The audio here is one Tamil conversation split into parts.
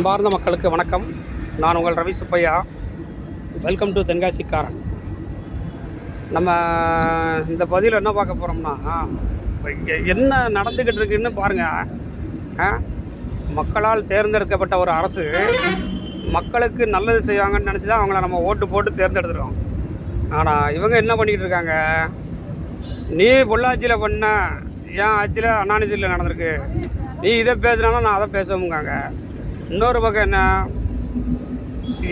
அன்பார்ந்த மக்களுக்கு வணக்கம். நான் உங்கள் ரவி சுப்பையா. வெல்கம் டு தென்காசிக்காரன். நம்ம இந்த பதிவில் என்ன பார்க்க போகிறோம்னா என்ன நடந்துக்கிட்டு இருக்குன்னு பாருங்கள் மக்களால் தேர்ந்தெடுக்கப்பட்ட ஒரு அரசு மக்களுக்கு நல்லது செய்வாங்கன்னு நினச்சி தான் அவங்கள நம்ம ஓட்டு போட்டு தேர்ந்தெடுத்துருவோம் ஆனால் இவங்க என்ன பண்ணிக்கிட்டு இருக்காங்க? நீ பொள்ளாச்சியில் பண்ண ஏன் ஆட்சியில் அண்ணாநிதியில் நடந்திருக்கு? நீ இதை பேசுனாலும் நான் அதை பேசவும்காங்க இன்னொரு பக்கம் என்ன?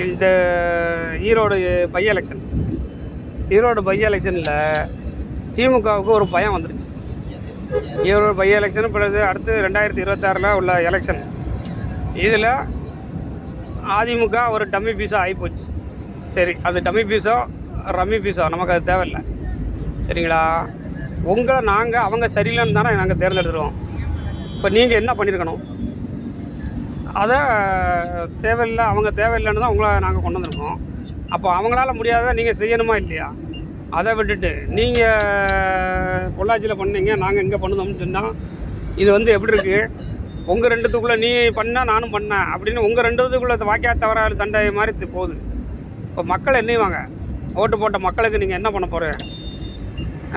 இந்த Erode by election Erode by எலெக்ஷனில் திமுகவுக்கு ஒரு பயம் வந்துருச்சு. ஈரோடு பை எலெக்ஷன் பிறகு அடுத்து ரெண்டாயிரத்தி இருபத்தாறில் உள்ள எலெக்ஷன் இதில் அதிமுக ஒரு டம்மி பீஸாக ஆகிப்போச்சு சரி அது டம்மி பீஸோ ரம்மி பீஸோ நமக்கு அது தேவையில்லை. சரிங்களா? உங்களை நாங்கள் அவங்க சரியில்லைன்னு தானே நாங்கள் தேர்ந்தெடுத்துருவோம் இப்போ நீங்கள் என்ன பண்ணியிருக்கணும் அதை தேவையில்லை அவங்க தேவையில்லைன்னு தான் உங்களை நாங்கள் கொண்டு வந்திருக்கோம். அப்போ அவங்களால முடியாத நீங்கள் செய்யணுமா இல்லையா? அதை விட்டுட்டு நீங்கள் பொள்ளாச்சியில் பண்ணீங்க நாங்கள் இங்கே பண்ணுதோம்னு சொன்னால் இது வந்து எப்படி இருக்குது உங்கள் ரெண்டுத்துக்குள்ளே நீ பண்ண நானும் பண்ணேன் அப்படின்னு உங்கள் ரெண்டுத்துக்குள்ளே வாக்கியா தவறாறு சண்டை மாதிரி போகுது. இப்போ மக்கள் என்னையுவாங்க ஓட்டு போட்ட மக்களுக்கு நீங்கள் என்ன பண்ண போகிறேன்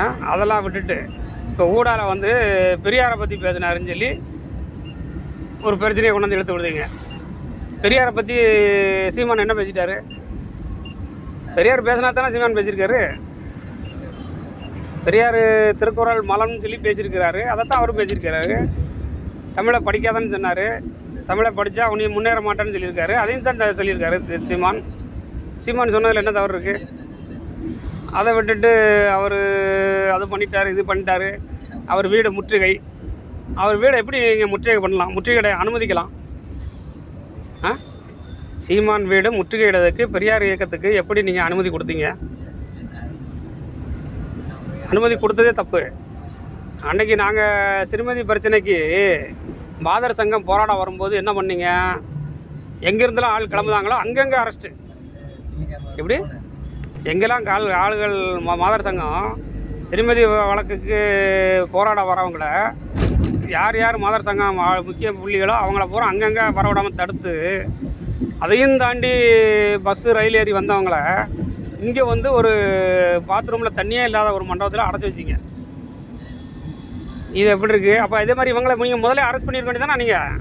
ஆ அதெல்லாம் விட்டுட்டு இப்போ ஊடால வந்து பெரியாரை பற்றி பேசினாருன்னு சொல்லி ஒரு பிரச்சனையை கொண்டு வந்து இழுத்து விடுதீங்க. பெரியாரை பற்றி சீமான் என்ன பேசிட்டாரு? பெரியார் பேசினா தானே சீமான் பேசியிருக்காரு? பெரியார் திருக்குறள் மலம்னு சொல்லி பேசியிருக்கிறாரு. அதைத்தான் அவரும் பேசியிருக்கிறாரு. தமிழை படிக்காதன்னு சொன்னார். தமிழை படித்தா உன்னை முன்னேற மாட்டேன்னு சொல்லியிருக்காரு. அதையும் தான் சொல்லியிருக்காரு சீமான். சீமான் சொன்னதில் என்ன தவறு இருக்குது அதை விட்டுட்டு அவர் அது பண்ணிட்டார் இது பண்ணிட்டார். அவர் வீடு முற்றுகை. அவர் வீடை எப்படி நீங்கள் முற்றுகை பண்ணலாம்? முற்றுகையிட அனுமதிக்கலாம். ஆ? சீமான் வீடு முற்றுகையிடுறதுக்கு பெரியார் இயக்கத்துக்கு எப்படி நீங்கள் அனுமதி கொடுத்தீங்க? அனுமதி கொடுத்ததே தப்பு. அன்னைக்கு நாங்கள் சிறுமதி பிரச்சனைக்கு பாதர் சங்கம் போராட வரும்போது என்ன பண்ணீங்க? எங்கேருந்துலாம் ஆள் கிளம்புதாங்களோ அங்கங்கே அரெஸ்ட்டு எப்படி? எங்கெல்லாம் கால் ஆளுகள் மா- மாதர் சங்கம் சிறுமதி வ- வழக்குக்கு போராட வரவங்கள யார் யார் மாதர் சங்கம் முக்கிய புள்ளிகளோ அவங்கள பூரா அங்கங்கே வரவிடாமல் தடுத்து அதையும் தாண்டி பஸ்ஸு ரயில் ஏறி வந்தவங்கள இங்கே வந்து ஒரு பாத்ரூமில் தண்ணியே இல்லாத ஒரு மண்டபத்தில் அடைச்சி வச்சிங்க. இது எப்படி இருக்குது அப்போ இதே மாதிரி இவங்களை நீங்கள் முதல்ல அரெஸ்ட் பண்ணியிருக்க வேண்டியதானே நீங்கள்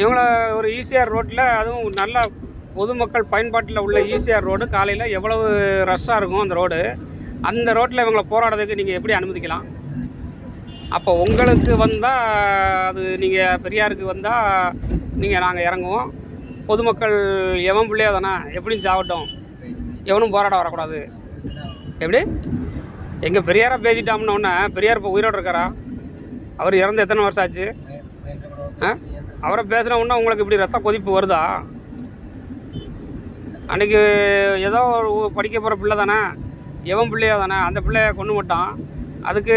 இவங்கள ஒரு ஈசிஆர் ரோட்டில் அதுவும் நல்ல பொதுமக்கள் பயன்பாட்டில் உள்ள ஈசிஆர் ரோடு காலையில் எவ்வளவு ரஷ்ஷாக இருக்கும் அந்த ரோடு அந்த ரோட்டில் இவங்களை போராடுறதுக்கு நீங்கள் எப்படி அனுமதிக்கலாம்? அப்போ உங்களுக்கு வந்தால் அது நீங்கள் பெரியாருக்கு வந்தால் நீங்கள் நாங்கள் இறங்குவோம். பொதுமக்கள் எவன் பிள்ளையா தானே? எப்படியும் சாகட்டும் எவனும் போராட வரக்கூடாது. எப்படி? எங்கள் பெரியாரை பேசிட்டோம்னோடனே பெரியார் இப்போ உயிரோடு இருக்காரா? அவர் இறந்து எத்தனை வருஷம் ஆச்சு? அவரை பேசுன உங்களுக்கு இப்படி ரத்த கொதிப்பு வருதா? அன்றைக்கி ஏதோ ஒரு படிக்க போகிற பிள்ளை தானே? எவன் பிள்ளையா தானே? அந்த பிள்ளைய கொண்டு மாட்டான் அதுக்கு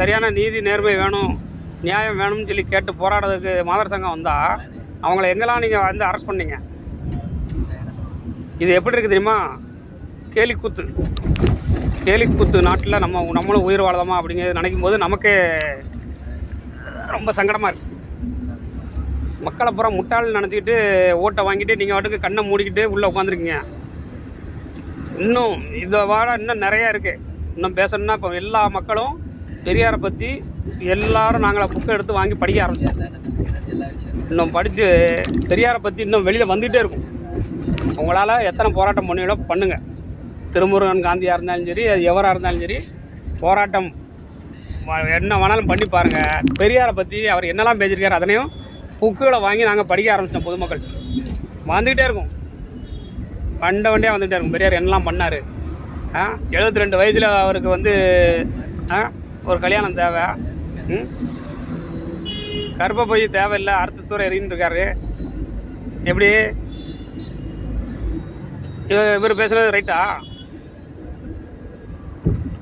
சரியான நீதி நேர்மை வேணும் நியாயம் வேணும்னு சொல்லி கேட்டு போராடுறதுக்கு மாதர் சங்கம் வந்தால் அவங்கள எங்கெல்லாம் நீங்கள் வந்து அரெஸ்ட் பண்ணீங்க? இது எப்படி இருக்குது தெரியுமா? கேலிக்கூத்து. கேலிக்கூத்து நாட்டில் நம்ம நம்மளும் உயிர் வாழலாமா அப்படிங்கிறது நினைக்கும் போது நமக்கே ரொம்ப சங்கடமாக இருக்குது மக்களை பூரா முட்டாள் நினச்சிக்கிட்டு ஓட்டை வாங்கிட்டு நீங்கள் வாட்டுக்கு கண்ணை மூடிக்கிட்டு உள்ளே உட்காந்துருக்கீங்க இன்னும் இதை வாட இன்னும் நிறையா இருக்குது இன்னும் பேசணும்னா இப்போ எல்லா மக்களும் பெரியாரை பற்றி எல்லாரும் நாங்களாம் புக்கை எடுத்து வாங்கி படிக்க ஆரம்பித்தோம் இன்னும் படித்து பெரியாரை பற்றி இன்னும் வெளியில் வந்துகிட்டே இருக்கும். உங்களால் எத்தனை போராட்டம் பண்ணுவீங்களோ பண்ணுங்கள் திருமுருகன் காந்தியாக இருந்தாலும் சரி அது எவராக இருந்தாலும் சரி போராட்டம் என்ன வேணாலும் பண்ணி பாருங்கள் பெரியாரை பற்றி அவர் என்னெல்லாம் பேசியிருக்காரு அதனையும் புக்குகளை வாங்கி நாங்கள் படிக்க ஆரம்பிச்சிட்டோம் பொதுமக்கள். வந்துக்கிட்டே இருக்கும். வண்ட வண்டியாக வந்துகிட்டே இருக்கும். பெரியார் என்னெல்லாம் பண்ணார். எழுபத்தி ரெண்டு வயசில் அவருக்கு வந்து ஆ? ஒரு கல்யாணம் தேவை. ம்? கருப்பை போய் தேவையில்லை அடுத்த தூரம் எறின்னு இருக்காரு. எப்படி? இவர் பேசுகிறது ரைட்டா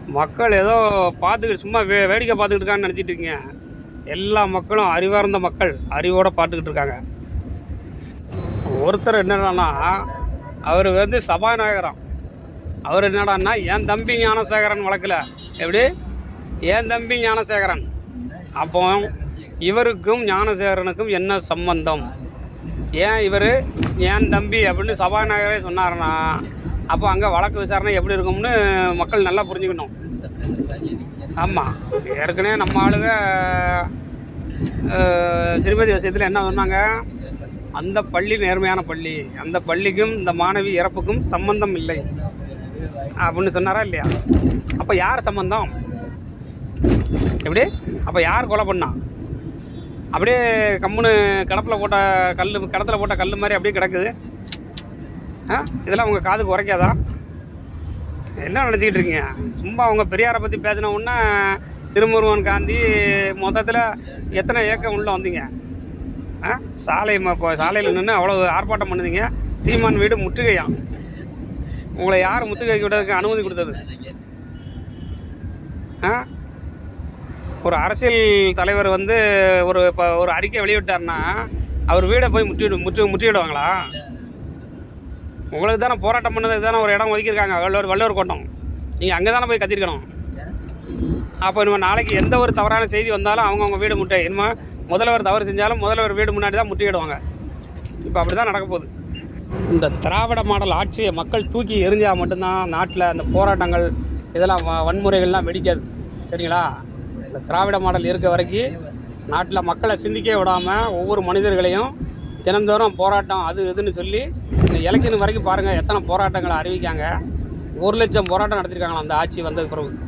மக்கள் ஏதோ பார்த்துக்கிட்டு சும்மா வே வேடிக்கை பார்த்துக்கிட்டு இருக்கான்னு நினச்சிட்டு இருக்கீங்க. எல்லா மக்களும் அறிவார்ந்த மக்கள் அறிவோடு பார்த்துக்கிட்டு இருக்காங்க. ஒருத்தர் என்னடான்னா அவர் வந்து சபாநாயகரம். அவர் என்னடான்னா என் தம்பி ஞானசேகரன் வழக்கில். எப்படி? என் தம்பி ஞானசேகரன். அப்போ இவருக்கும் ஞானசேகரனுக்கும் என்ன சம்பந்தம்? ஏன் இவர் ஏன் தம்பி அப்படின்னு சபாநாயகரே சொன்னார்னா அப்போ அங்கே வழக்கு விசாரணை எப்படி இருக்கும்னு மக்கள் நல்லா புரிஞ்சுக்கணும். ஆமாம் ஏற்கனவே நம்ம ஆளுங்க அஹ், ஸ்ரீமதி விஷயத்தில் என்ன சொன்னாங்க? அந்த பள்ளி நேர்மையான பள்ளி. அந்த பள்ளிக்கும் இந்த மாணவி இறப்புக்கும் சம்பந்தம் இல்லை. அப்படின்னு சொன்னாரா இல்லையா? அப்போ யார் சம்மந்தம் எப்படி? அப்போ யார் கொலை பண்ணா? அப்படியே கம்முன்னு கிடப்பில் போட்ட கல் கிடத்துல போட்ட கல் மாதிரி அப்படியே கிடக்குது. ஆ? இதெல்லாம் உங்கள் காதுக்கு உரைக்காதா? என்ன நினச்சிக்கிட்டு இருக்கீங்க? சும்மா அவங்க பெரியாரை பற்றி பேசின உடனே திருமுருகன் காந்தி மொத்தத்தில் எத்தனை ஏக்கம் உள்ளே வந்தீங்க? ஆ? சாலை ம- இப்போ சாலையில் நின்று அவ்வளோ ஆர்ப்பாட்டம் பண்ணுதீங்க சீமான் வீடு முற்றுகையான் உங்களை யார் வைக்க விடுறதுக்கு அனுமதி கொடுத்தது? ஆ? ஒரு அரசியல் தலைவர் வந்து ஒரு இப்போ ஒரு அறிக்கை வெளியிட்டார்னா அவர் வீடை போய் முற்றி முற்றி முற்றிவிடுவாங்களா உங்களுக்கு தானே போராட்டம் பண்ணதுக்கு தானே ஒரு இடம் ஒதுக்கியிருக்காங்க வள்ளுவர் வள்ளுவர் கோட்டம். நீங்கள் அங்கே தானே போய் கத்திருக்கணும். அப்போ நம்ம நாளைக்கு எந்த ஒரு தவறான செய்தி வந்தாலும் அவங்கவுங்க வீடு முட்டை இனிமேல் முதல்வர் தவறு செஞ்சாலும் முதல்வர் வீடு முன்னாடி தான் முட்டிக்கிடுவாங்க இப்போ அப்படி தான் நடக்க போகுது. இந்த திராவிட மாடல் ஆட்சியை மக்கள் தூக்கி எரிஞ்சால் மட்டும்தான் நாட்டில் அந்த போராட்டங்கள் இதெல்லாம் வ- வன்முறைகள்லாம் வெடிக்காது சரிங்களா? இந்த திராவிட மாடல் இருக்க வரைக்கும் நாட்டில் மக்களை சிந்திக்க விடாமல் ஒவ்வொரு மனிதர்களையும் தினந்தோறும் போராட்டம் அது இதுன்னு சொல்லி இந்த எலெக்ஷன் வரைக்கும் பாருங்கள் எத்தனை போராட்டங்களை அறிவிக்காங்க. ஒரு லட்சம் போராட்டம் நடத்திருக்காங்களாம் அந்த ஆட்சி வந்ததுக்கு பிறகு.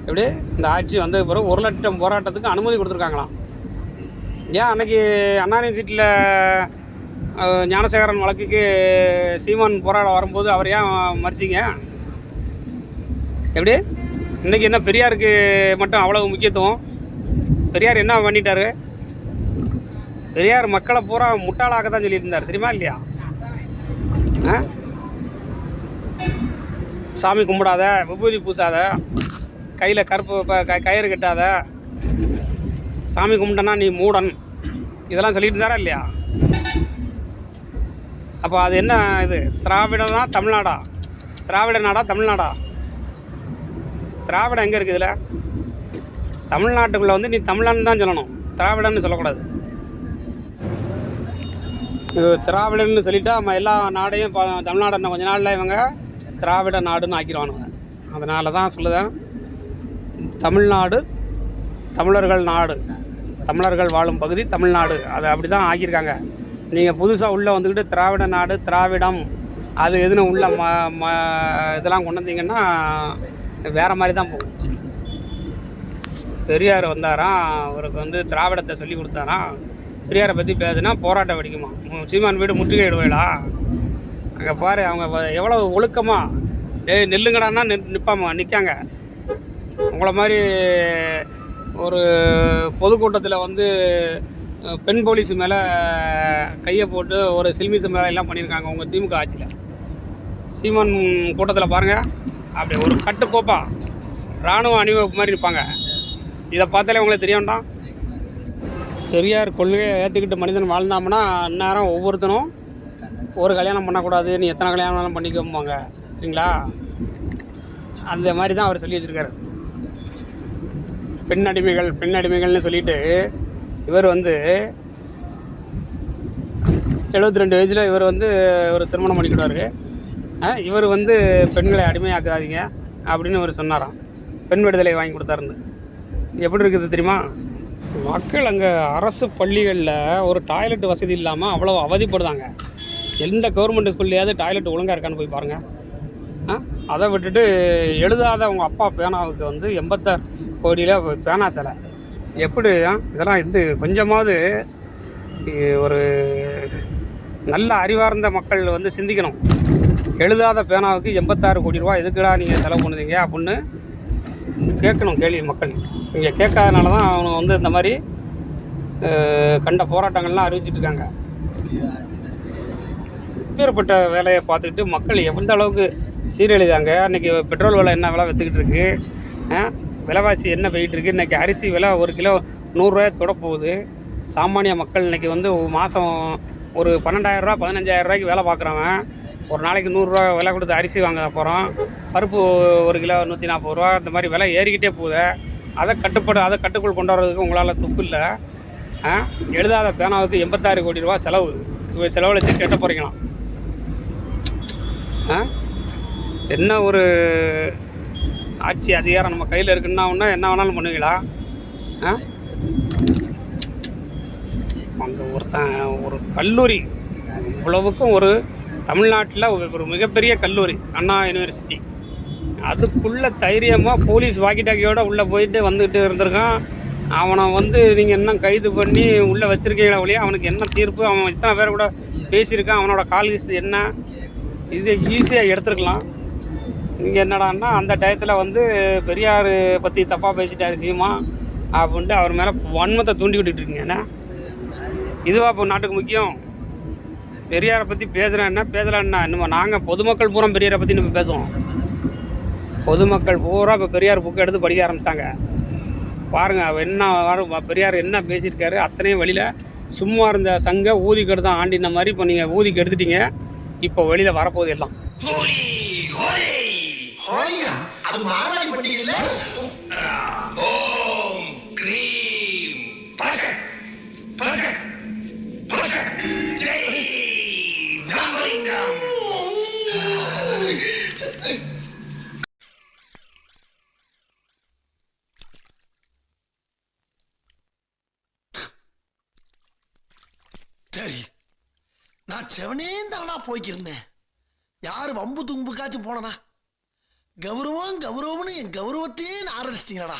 எப்படி? இந்த ஆட்சி வந்ததுக்கு பிறகு ஒரு லட்சம் போராட்டத்துக்கு அனுமதி கொடுத்துருக்காங்களாம். ஏன் அன்னைக்கு அண்ணா யூனிவர்சிட்டியில் ஞானசேகரன் வழக்குக்கு சீமான் போராட வரும்போது அவர் ஏன் மறிச்சிங்க? எப்படி? இன்றைக்கி என்ன பெரியாருக்கு மட்டும் அவ்வளவு முக்கியத்துவம்? பெரியார் என்ன பண்ணிட்டாரு? பெரியார் மக்களை பூரா முட்டாளாக தான் சொல்லியிருந்தார். தெரியுமா இல்லையா? ஆ? சாமி கும்பிடாத விபூதி பூசாத கையில் கருப்பு கயிறு கட்டாத சாமி கும்பிட்டனா நீ மூடன்? இதெல்லாம் சொல்லிட்டு இருந்தாரா இல்லையா? அப்போ அது என்ன இது? திராவிடனா தமிழ்நாடா? திராவிட நாடா தமிழ்நாடா? திராவிடம் எங்கே இருக்குது இதில்? தமிழ்நாட்டுக்குள்ளே வந்து நீ தமிழன் தான் சொல்லணும். திராவிடன்னு சொல்லக்கூடாது. இது திராவிடன்னு சொல்லிட்டா நம்ம எல்லா நாடையும் இப்போ தமிழ்நாடு இன்னும் கொஞ்ச நாளில் இவங்க திராவிட நாடுன்னு ஆக்கிடுவானுங்க. அதனால தான் சொல்லுதேன். தமிழ்நாடு தமிழர்கள் நாடு தமிழர்கள் வாழும் பகுதி தமிழ்நாடு. அதை அப்படி தான் ஆக்கியிருக்காங்க. நீங்கள் புதுசாக உள்ளே வந்துக்கிட்டு திராவிட நாடு திராவிடம் அது எதுன்னு உள்ள ம ம இதெல்லாம் கொண்டு வந்தீங்கன்னா வேறு மாதிரி தான் போகும். பெரியார் வந்தாராம் அவருக்கு வந்து திராவிடத்தை சொல்லி கொடுத்தாராம் பெரியாரை பற்றி பேசுனா போராட்டம் வெடிக்குமா? சீமான் வீடு முற்றுகையிடுவேடா அங்கே பாரு அவங்க எவ்வளோ ஒழுக்கமாக டேய் நெல்லுங்கடான்னா நிற் நிற்பாமா நிற்காங்க உங்களை மாதிரி ஒரு பொதுக்கூட்டத்தில் வந்து பெண் போலீஸ் மேலே கையை போட்டு ஒரு சில்மிஸ் மேலே எல்லாம் பண்ணியிருக்காங்க உங்கள் திமுக ஆட்சியில். சீமான் கூட்டத்தில் பாருங்கள் அப்படி ஒரு கட்டுக்கோப்பா இராணுவ அணிவகுப்பு மாதிரி இருப்பாங்க இதை பார்த்தாலே உங்களுக்கு தெரிய வேண்டாம். பெரியார் கொள்கையை ஏற்றுக்கிட்டு மனிதன் வாழ்ந்தாமன்னா அந்நேரம் ஒவ்வொருத்தனும் ஒரு கல்யாணம் பண்ணக்கூடாது நீ எத்தனை கல்யாணம் வேணாலும் பண்ணிக்கோம்பாங்க. சரிங்களா? அந்த மாதிரி தான் அவர் சொல்லி வச்சுருக்காரு. பெண் அடிமைகள் பெண் அடிமைகள்னு சொல்லிட்டு இவர் வந்து எழுபத்தி ரெண்டு வயசில் இவர் வந்து ஒரு திருமணம் பண்ணிக்கிடுவார் இவர் வந்து பெண்களை அடிமையாக்காதீங்க அப்படின்னு இவர் சொன்னாராம். பெண் விடுதலை வாங்கி கொடுத்தாருன்னு. எப்படி இருக்குது தெரியுமா? மக்கள் அங்கே அரசு பள்ளிகளில் ஒரு டாய்லெட் வசதி இல்லாமல் அவ்வளோ அவதிப்படுதாங்க. எந்த கவர்மெண்ட் ஸ்கூல்லையாவது டாய்லெட் ஒழுங்காக இருக்கான்னு போய் பாருங்கள் ஆ அதை விட்டுட்டு எழுதாத அவங்க அப்பா பேனாவுக்கு வந்து எண்பத்தாறு கோடியில் பேனா சிலை. எப்படி இதெல்லாம் இது கொஞ்சமாவது ஒரு நல்ல அறிவார்ந்த மக்கள் வந்து சிந்திக்கணும். எழுதாத பேனாவுக்கு எண்பத்தாறு கோடி ரூபா எதுக்குடா நீங்கள் செலவு பண்ணுதீங்க அப்படின்னு கேட்கணும் கேள்வி மக்கள். இங்கே கேட்காதனால தான் அவங்க வந்து இந்த மாதிரி கண்ட போராட்டங்கள்லாம் அறிவிச்சிட்டு இருக்காங்க இப்பேற்பட்ட வேலையை பார்த்துக்கிட்டு மக்கள் எந்த அளவுக்கு சீரழிதாங்க? அன்றைக்கி பெட்ரோல் விலை என்ன விலை விற்றுக்கிட்டு இருக்குது விலைவாசி என்ன போயிட்டு இருக்கு இன்றைக்கி அரிசி விலை ஒரு கிலோ நூறுரூவாய தொட போகுது. சாமானிய மக்கள் இன்றைக்கி வந்து மாதம் ஒரு பன்னெண்டாயிரரூவா பதினஞ்சாயிரரூவாய்க்கு வேலை பார்க்குறவன். ஒரு நாளைக்கு நூறுரூவா விலை கொடுத்து அரிசி வாங்க போகிறோம் பருப்பு ஒரு கிலோ நூற்றி நாற்பது ரூபா இந்த மாதிரி விலை ஏறிக்கிட்டே போகுது. அதை கட்டுப்பாடு அதை கட்டுக்குள் கொண்டு வர்றதுக்கு உங்களால் துப்பு இல்லை. ஆ? எழுதாத பேனாவுக்கு எண்பத்தாறு கோடி ரூபா செலவு. செலவழித்து கெட்ட போகிறீங்களாம் ஆ? என்ன ஒரு ஆட்சி அதிகாரம் நம்ம கையில் இருக்குன்னா ஒன்றா என்ன வேணாலும் பண்ணுவீங்களா? ஆ? அங்கே ஒருத்தன் ஒரு கல்லூரி. இவ்வளவுக்கும் ஒரு தமிழ்நாட்டில் ஒரு மிகப்பெரிய கல்லூரி அண்ணா யூனிவர்சிட்டி. அதுக்குள்ளே தைரியமாக போலீஸ் வாக்கி டாக்கியோட உள்ளே போயிட்டு வந்துக்கிட்டு இருந்திருக்கான். அவனை வந்து நீங்கள் என்ன கைது பண்ணி உள்ளே வச்சுருக்கீங்களா ஒழிய? அவனுக்கு என்ன தீர்ப்பு? அவன் இத்தனை பேர் கூட பேசியிருக்கான். அவனோட கால் ஹிஸ்ட்ரி என்ன? இது ஈஸியாக எடுத்துருக்கலாம். நீங்கள் என்னடான்னா அந்த டயத்தில் வந்து பெரியார் பற்றி தப்பாக பேசிட்டார் சீமா. அப்படின்ட்டு அவர் மேலே வன்மத்தை தூண்டி விட்டுட்டு இருக்கீங்க என்ன? இதுவா இப்போ நாட்டுக்கு முக்கியம். பெரியாரை பற்றி பேசுகிறேன் என்ன? பேசலான்னா இன்னும் நாங்கள் பொதுமக்கள் பூரா பெரியாரை பற்றி நம்ம பேசுவோம். பொதுமக்கள் பூரா இப்போ பெரியார் புக்கை எடுத்து படிக்க ஆரம்பிச்சிட்டாங்க. பாருங்கள் அவர் என்ன வர பெரியார் என்ன பேசியிருக்காரு அத்தனையும் வெளியில் சும்மா இருந்த சங்க ஊதிக்கெடுத்தான் ஆண்டின மாதிரி இப்போ நீங்கள் ஊதிக்கு எடுத்துட்டீங்க. இப்போ வெளியில் வரப்போகுது எல்லாம். ஹோலியா அது மார்வாடி பண்டிகை இல்ல? சரி. நான் செவனே தானா போய்க்கிருந்தேன். யாரு வம்பு தும்புக்காச்சும் போனனா? கௌரவம் கௌரவம்னு என் கௌரவத்தையே ஆரம்பிச்சிட்டீங்களா